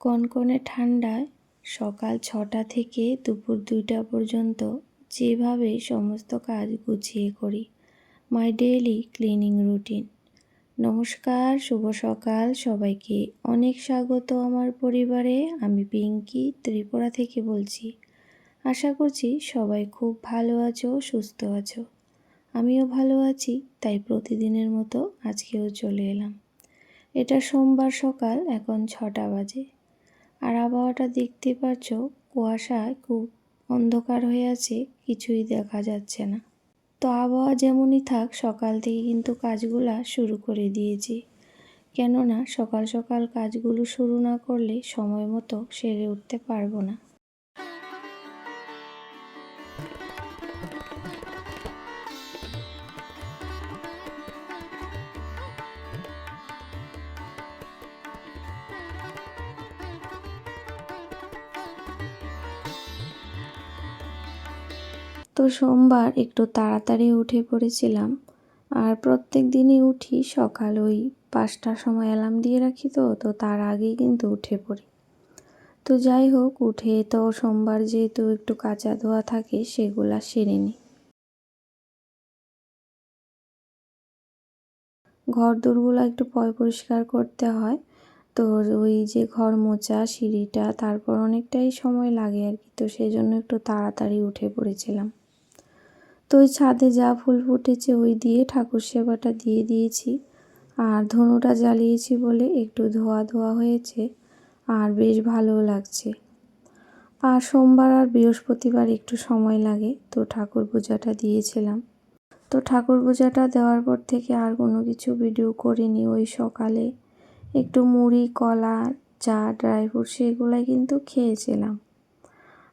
কনকনে ঠান্ডায় সকাল ছটা থেকে দুপুর দুইটা পর্যন্ত যেভাবে সমস্ত কাজ গুছিয়ে করি। মাই ডেইলি ক্লিনিং রুটিন নমস্কার, শুভ সকাল। সবাইকে অনেক স্বাগত আমার পরিবারে। আমি পিঙ্কি, ত্রিপুরা থেকে বলছি। আশা করছি সবাই খুব ভালো আছো, সুস্থ আছো। আমিও ভালো আছি, তাই প্রতিদিনের মতো আজকেও চলে এলাম। এটা সোমবার সকাল, এখন ছটা বাজে। আর আবহাওয়াটা দেখতে পাচ্ছ, কুয়াশায় খুব অন্ধকার হয়ে আছে, কিছুই দেখা যাচ্ছে না। তো আবহাওয়া যেমনই থাক, সকাল থেকে কিন্তু কাজগুলা শুরু করে দিয়েছি। কেননা সকাল সকাল কাজগুলো শুরু না করলে সময় মতো সেরে উঠতে পারব না। তো সোমবার একটু তাড়াতাড়ি উঠে পড়েছিলাম। আর প্রত্যেক দিনই উঠি সকাল ওই পাঁচটার সময় অ্যালার্ম দিয়ে রাখি তো তো তার আগেই কিন্তু উঠে পড়ি। তো যাই হোক, উঠে তো সোমবার যেহেতু একটু কাঁচা ধোয়া থাকে, সেগুলা সেরে নিই। ঘর দূরগুলো একটু পয় পরিষ্কার করতে হয়। তো ওই যে ঘর মোচা সিঁড়িটা, তারপর অনেকটাই সময় লাগে আর কি। তো সেই জন্য একটু তাড়াতাড়ি উঠে পড়েছিলাম। তো ওই ছাদে যা ফুল ফুটেছে ওই দিয়ে ঠাকুর সেবাটা দিয়ে দিয়েছি। আর ধনুটা জ্বালিয়েছি বলে একটু ধোয়া ধোয়া হয়েছে, আর বেশ ভালোও লাগছে। আর সোমবার আর বৃহস্পতিবার একটু সময় লাগে, তো ঠাকুর পূজাটা দিয়েছিলাম। তো ঠাকুর পূজাটা দেওয়ার পর থেকে আর কোনো কিছু ভিডিও করিনি। ওই সকালে একটু মুড়ি, কলা, চা, ড্রাই ফ্রুট সেগুলাই কিন্তু খেয়েছিলাম।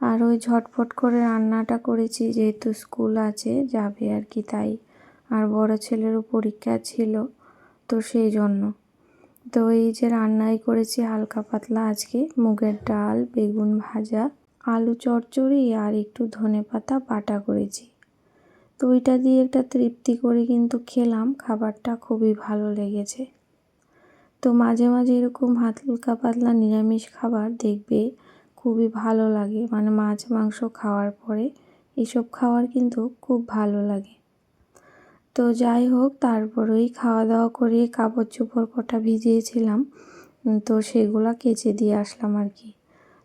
আর ওই ঝটফট করে রান্নাটা করেছি, যেহেতু স্কুল আছে, যাবে আর কি তাই। আর বড় ছেলেরও পরীক্ষা ছিল তো সেই জন্য। তো এই যে রান্নাই করেছি হালকা পাতলা আজকে, মুগের ডাল, বেগুন ভাজা, আলু চচ্চড়ি আর একটু ধনে পাতা বাটা করেছি। তো ওইটা দিয়ে একটা তৃপ্তি করে কিন্তু খেলাম, খাবারটা খুবই ভালো লেগেছে। তো মাঝে মাঝে এরকম হালকা পাতলা নিরামিষ খাবার দেখবে খুবই ভালো লাগে। মানে মাছ, মাংস খাওয়ার পরে এসব খাওয়ার কিন্তু খুব ভালো লাগে। তো যাই হোক তারপর ওই খাওয়া দাওয়া করে কাপড় চোপড় কটা ভিজিয়েছিলাম। তো সেগুলো কেচে দিয়ে আসলাম আর কি।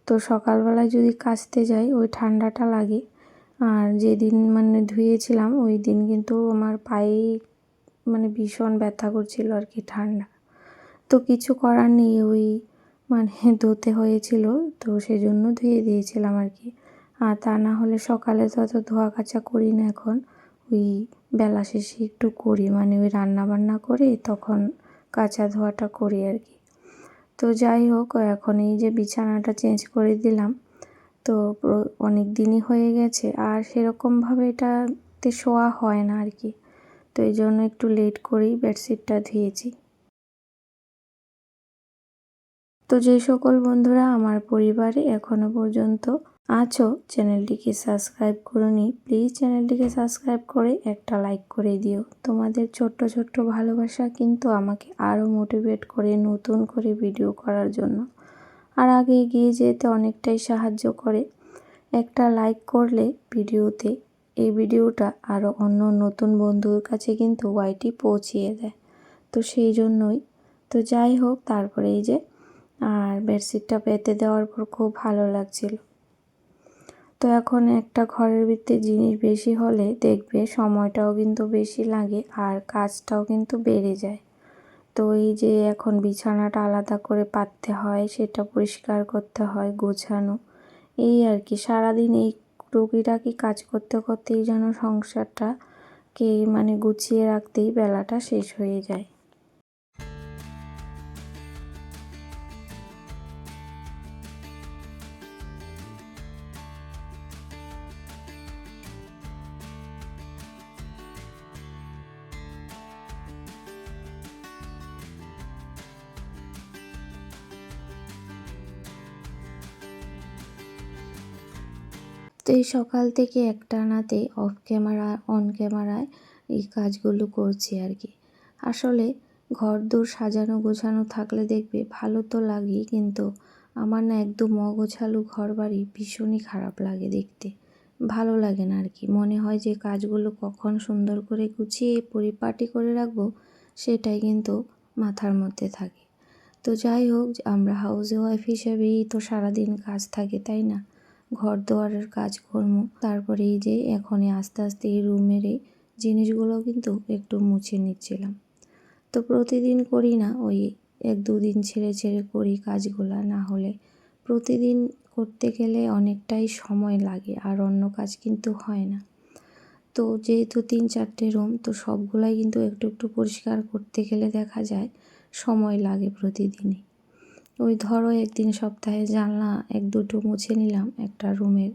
তো সকালবেলায় যদি কাচতে যাই, ওই ঠান্ডাটা লাগে। আর যেদিন মানে ধুয়েছিলাম, ওই দিন কিন্তু আমার পায়ে মানে ভীষণ ব্যথা করছিল আর কি ঠান্ডা। তো কিছু করার নেই, ওই মানে ধুতে হয়েছিল, তো সেজন্য ধুয়ে দিয়েছিলাম আর কি। আর তা না হলে সকালে তো অত ধোয়া কাচা করি না এখন। ওই বেলা শেষে একটু করি মানে ওই রান্না বান্না করে তখন কাঁচা ধোয়াটা করি আর কি। তো যাই হোক, এখন এই যে বিছানাটা চেঞ্জ করে দিলাম, তো অনেক দিনই হয়ে গেছে। আর সেরকমভাবে এটাতে শোয়া হয় না আর কি। তো এই জন্য একটু লেট করেই বেডশিটটা ধুয়েছি। তো যে সকল বন্ধুরা আমার পরিবারে এখনও পর্যন্ত আছো, চ্যানেলটিকে সাবস্ক্রাইব করুনি, প্লিজ চ্যানেলটিকে সাবস্ক্রাইব করে একটা লাইক করে দিও। তোমাদের ছোট্ট ছোট্ট ভালোবাসা কিন্তু আমাকে আরও মোটিভেট করে নতুন করে ভিডিও করার জন্য। আর আগে এগিয়ে যেতে অনেকটাই সাহায্য করে। একটা লাইক করলে ভিডিওতে এই ভিডিওটা আরও অন্য নতুন বন্ধুর কাছে কিন্তু ওয়াইটি পৌঁছিয়ে দেয়। তো সেই জন্যই। তো যাই হোক, তারপরে এই যে আর বেডশিটটা পেতে দেওয়ার পর খুব ভালো লাগছিল। তো এখন একটা ঘরের ভিতরে জিনিস বেশি হলে দেখবে সময়টাও কিন্তু বেশি লাগে আর কাজটাও কিন্তু বেড়ে যায়। তো এই যে এখন বিছানাটা আলাদা করে পাততে হয়, সেটা পরিষ্কার করতে হয়, গোছানো, এই আর কি। সারাদিন এই টুকিটাকি কাজ করতে করতেই যেন সংসারটাকে মানে গুছিয়ে রাখতেই বেলাটা শেষ হয়ে যায়। এই সকাল থেকে একটানাতে অফ ক্যামেরা অন ক্যামেরায় এই কাজগুলো করছি আর কি। আসলে ঘর দূর সাজানো গোছানো থাকলে দেখবে ভালো তো লাগেই, কিন্তু আমার না একদম অগোছালো ঘর বাড়ি ভীষণই খারাপ লাগে দেখতে। ভালো লাগে না আর কি। মনে হয় যে কাজগুলো কখন সুন্দর করে গুছিয়ে পরিপাটি করে রাখব, সেটাই কিন্তু মাথার মধ্যে থাকে। তো যাই হোক, আমরা হাউস ওয়াইফ হিসেবেই তো সারাদিন কাজ থাকে, তাই না? ঘর দোয়ারের কাজকর্ম। তারপরে এই যে এখনই আস্তে আস্তে এই রুমের এই জিনিসগুলো কিন্তু একটু মুছে নিচ্ছিলাম। তো প্রতিদিন করি না, ওই এক দুদিন ছেড়ে ছেড়ে করি কাজগুলো, না হলে প্রতিদিন করতে গেলে অনেকটাই সময় লাগে, আর অন্য কাজ কিন্তু হয় না। তো যেহেতু তিন চারটে রুম, তো সবগুলাই কিন্তু একটু একটু পরিষ্কার করতে গেলে দেখা যায় সময় লাগে প্রতিদিনই। ওই ধরো একদিন সপ্তাহে জানলা এক দুটো মুছে নিলাম একটা রুমের।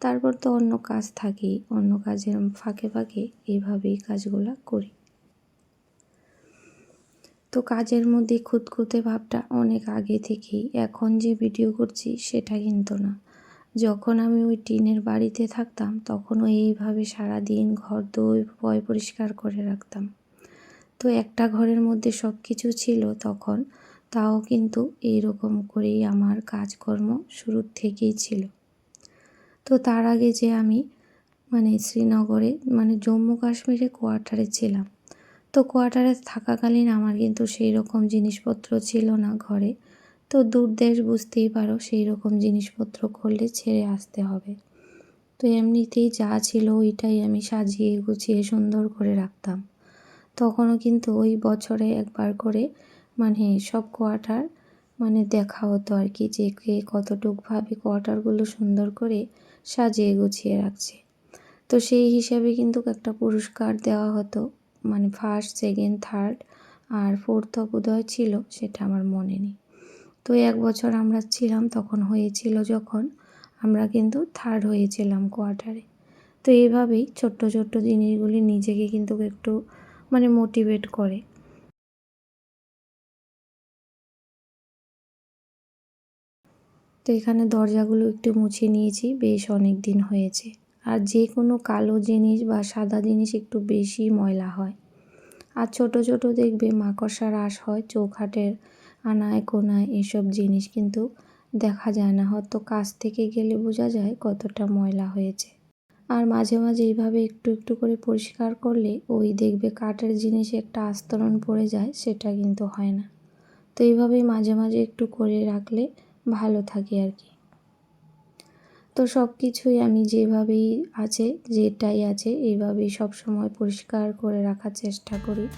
তারপর তো অন্য কাজ থাকেই, অন্য কাজের ফাঁকে ফাঁকে এইভাবেই কাজগুলো করি। তো কাজের মধ্যে খুঁতখুঁতে ভাবটা অনেক আগে থেকেই, এখন যে ভিডিও করছি সেটা কিন্তু না। যখন আমি ওই টিনের বাড়িতে থাকতাম, তখনও এইভাবে সারা দিন ঘর দই পয় পরিষ্কার করে রাখতাম। তো একটা ঘরের মধ্যে সব কিছু ছিল তখন তাও কিন্তু এইরকম করেই আমার কাজকর্ম শুরুর থেকেই ছিল। তো তার আগে যে আমি মানে শ্রীনগরে মানে জম্মু কাশ্মীরে কোয়ার্টারে ছিলাম। তো কোয়ার্টারে থাকাকালীন আমার কিন্তু সেই রকম জিনিসপত্র ছিল না ঘরে। তো দূর দেশ বুঝতেই পারো সেই রকম জিনিসপত্র করলে ছেড়ে আসতে হবে। তো এমনিতেই যা ছিল ওইটাই আমি সাজিয়ে গুছিয়ে সুন্দর করে রাখতাম। তখনও কিন্তু ওই বছরে একবার করে মানে সব কোয়ার্টার মানে দেখা হতো আর কি যে কে কতটুকভাবে কোয়ার্টারগুলো সুন্দর করে সাজিয়ে গুছিয়ে রাখছে। তো সেই হিসাবে কিন্তু একটা পুরস্কার দেওয়া হতো মানে ফার্স্ট সেকেন্ড থার্ড আর ফোর্থ বোধহয় ছিল সেটা আমার মনে নেই। তো এক বছর আমরা ছিলাম তখন হয়েছিল যখন আমরা কিন্তু থার্ড হয়েছিলাম কোয়ার্টারে। তো এইভাবেই ছোট্ট ছোট্ট জিনিসগুলি নিজেকে কিন্তু একটু মানে মোটিভেট করে। তো এখানে দরজাগুলো একটু মুছে নিয়েছি, বেশ অনেক দিন হয়েছে। আর যে কোনো কালো জিনিস বা সাদা জিনিস একটু বেশি ময়লা হয়। আর ছোট ছোট দেখবে মাকড়সা রাস হয়, চৌখাটের আনায় কোনায় এসব জিনিস কিন্তু দেখা যায় না। হয়তো কাছ থেকে গেলে বোঝা যায় কতটা ময়লা হয়েছে। আর মাঝে মাঝে এইভাবে একটু একটু করে পরিষ্কার করলে ওই দেখবে কাঠের জিনিসে একটা আস্তরণ পড়ে যায়, সেটা কিন্তু হয় না। তো এইভাবেই মাঝে মাঝে একটু করে রাখলে ভালো থাকি আর কি। তো সব কিছুই আমি যেভাবেই আছে, যেটাই আছে, এইভাবেই সব সময় পরিষ্কার করে রাখার চেষ্টা করি।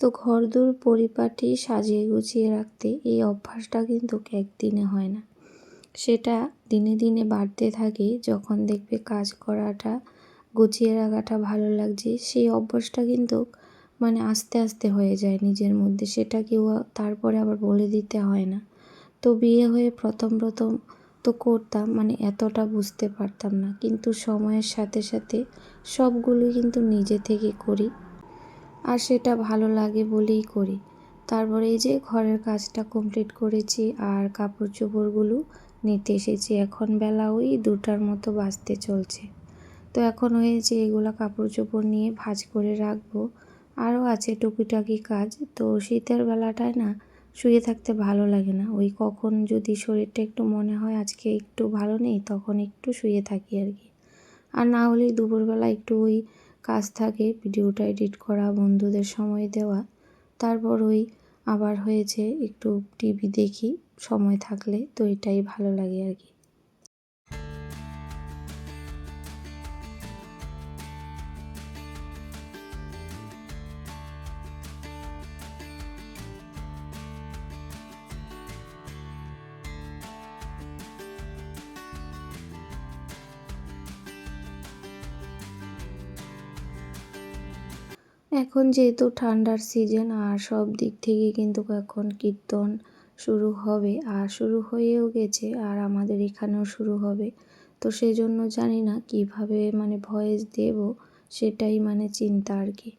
তো ঘরদোর পরিপাটি সাজিয়ে গুছিয়ে রাখতে এই অভ্যাসটা কিন্তু একদিনে হয় না। সেটা দিনে দিনে বাড়তে থাকে, যখন দেখবে কাজ করাটা, গুছিয়ে রাখাটা ভালো লাগছে, সেই অভ্যাসটা কিন্তু মানে আস্তে আস্তে হয়ে যায় নিজের মধ্যে। সেটা কেউ তারপরে আবার বলে দিতে হয় না। তো বিয়ে হয়ে প্রথম প্রথম তো করতাম মানে এতটা বুঝতে পারতাম না। কিন্তু সময়ের সাথে সাথে সবগুলোই কিন্তু নিজে থেকে করি। আর সেটা ভালো লাগে বলেই করি। তারপরে এই যে ঘরের কাজটা কমপ্লিট করেছি আর কাপড় চোপড়গুলো নিতে এসেছি। এখন বেলা ওই দুটার মতো বাজতে চলছে। তো এখন হয়েছে এগুলো কাপড় চোপড় নিয়ে ভাজ করে রাখব। আরও আছে টুকিটাকি কাজ। তো শীতের বেলাটায় না শুয়ে থাকতে ভালো লাগে না। ওই কখন যদি শরীরটা একটু মনে হয় আজকে একটু ভালো নেই, তখন একটু শুয়ে থাকি আর কি। আর না হলে দুপুরবেলা একটু ওই কাজ থাকে, ভিডিওটা এডিট করা, বন্ধুদের সময় দেওয়া। তারপর ওই আবার হয়েছে একটু টিভি দেখি, সময় থাকলে তো এটাই ভালো লাগে আর কি। এখন যেহেতু ঠান্ডার সিজন আর সব দিক থেকে কিন্তু এখন কীর্তন শুরু হবে, আর শুরু হয়েও গেছে, আর আমাদের এখানেও শুরু হবে। তো সেই জন্য জানি না কীভাবে মানে ভয়েস দেব সেটাই মানে চিন্তা আর কি।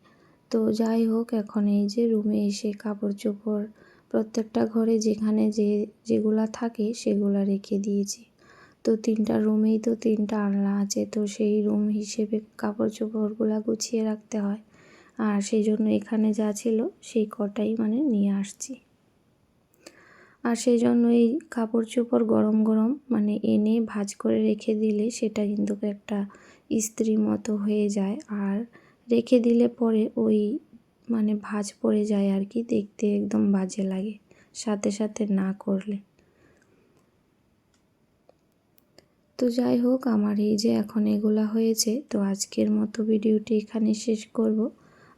তো যাই হোক, এখন এই যে রুমে এসে কাপড় চোপড় প্রত্যেকটা ঘরে যেখানে যে, যেগুলা থাকে সেগুলা রেখে দিয়েছি। তো তিনটা রুমেই তো তিনটা আলনা আছে, তো সেই রুম হিসেবে কাপড় চোপড়গুলো গুছিয়ে রাখতে হয়। আর সেই জন্য এখানে যা ছিল সেই কটাই মানে নিয়ে আসছি। আর সেই জন্য এই কাপড় চোপড় গরম গরম মানে এনে ভাজ করে রেখে দিলে সেটা কিন্তু একটা ইস্ত্রি মতো হয়ে যায়। আর রেখে দিলে পরে ওই মানে ভাজ পড়ে যায় আর কি, দেখতে একদম বাজে লাগে, সাথে সাথে না করলে। তো যাই হোক, আমার এই যে এখন এগুলা হয়েছে, তো আজকের মতো ভিডিওটি এখানে শেষ করব।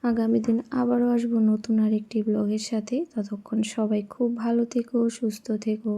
আগামী দিন আবারও আসব নতুন আরেকটি ব্লগের সাথে। ততক্ষণ সবাই খুব ভালো থেকো, সুস্থ থেকো।